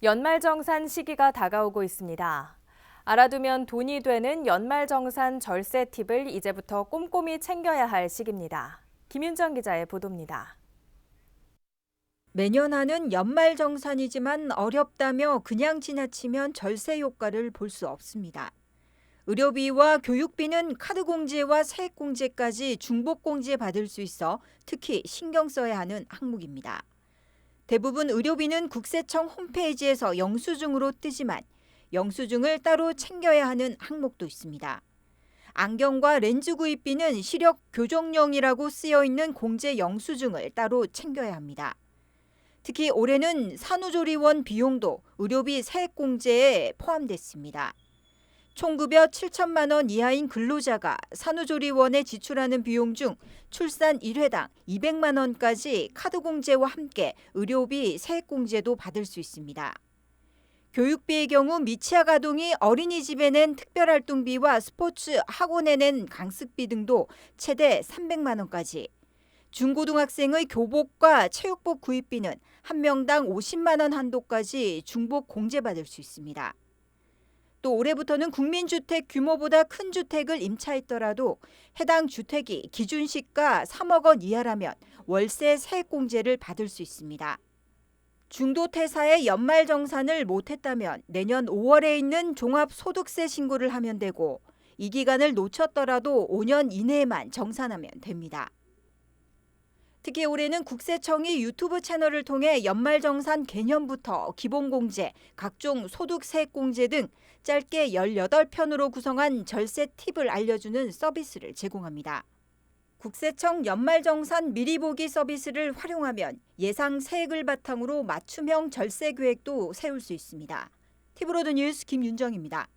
연말정산 시기가 다가오고 있습니다. 알아두면 돈이 되는 연말정산 절세 팁을 이제부터 꼼꼼히 챙겨야 할 시기입니다. 김윤정 기자의 보도입니다. 매년 하는 연말정산이지만 어렵다며 그냥 지나치면 절세 효과를 볼 수 없습니다. 의료비와 교육비는 카드 공제와 세액 공제까지 중복 공제 받을 수 있어 특히 신경 써야 하는 항목입니다. 대부분 의료비는 국세청 홈페이지에서 영수증으로 뜨지만 영수증을 따로 챙겨야 하는 항목도 있습니다. 안경과 렌즈 구입비는 시력 교정용이라고 쓰여 있는 공제 영수증을 따로 챙겨야 합니다. 특히 올해는 산후조리원 비용도 의료비 세액공제에 포함됐습니다. 총급여 7천만 원 이하인 근로자가 산후조리원에 지출하는 비용 중 출산 1회당 200만 원까지 카드 공제와 함께 의료비 세액 공제도 받을 수 있습니다. 교육비의 경우 미취학 아동이 어린이집에 낸 특별활동비와 스포츠 학원에 낸 강습비 등도 최대 300만 원까지 중고등학생의 교복과 체육복 구입비는 한 명당 50만 원 한도까지 중복 공제받을 수 있습니다. 또 올해부터는 국민주택 규모보다 큰 주택을 임차했더라도 해당 주택이 기준 시가 3억 원 이하라면 월세 세액공제를 받을 수 있습니다. 중도 퇴사에 연말 정산을 못했다면 내년 5월에 있는 종합소득세 신고를 하면 되고 이 기간을 놓쳤더라도 5년 이내에만 정산하면 됩니다. 특히 올해는 국세청이 유튜브 채널을 통해 연말정산 개념부터 기본공제, 각종 소득세액공제 등 짧게 18편으로 구성한 절세 팁을 알려주는 서비스를 제공합니다. 국세청 연말정산 미리 보기 서비스를 활용하면 예상 세액을 바탕으로 맞춤형 절세 계획도 세울 수 있습니다. 티브로드 뉴스 김윤정입니다.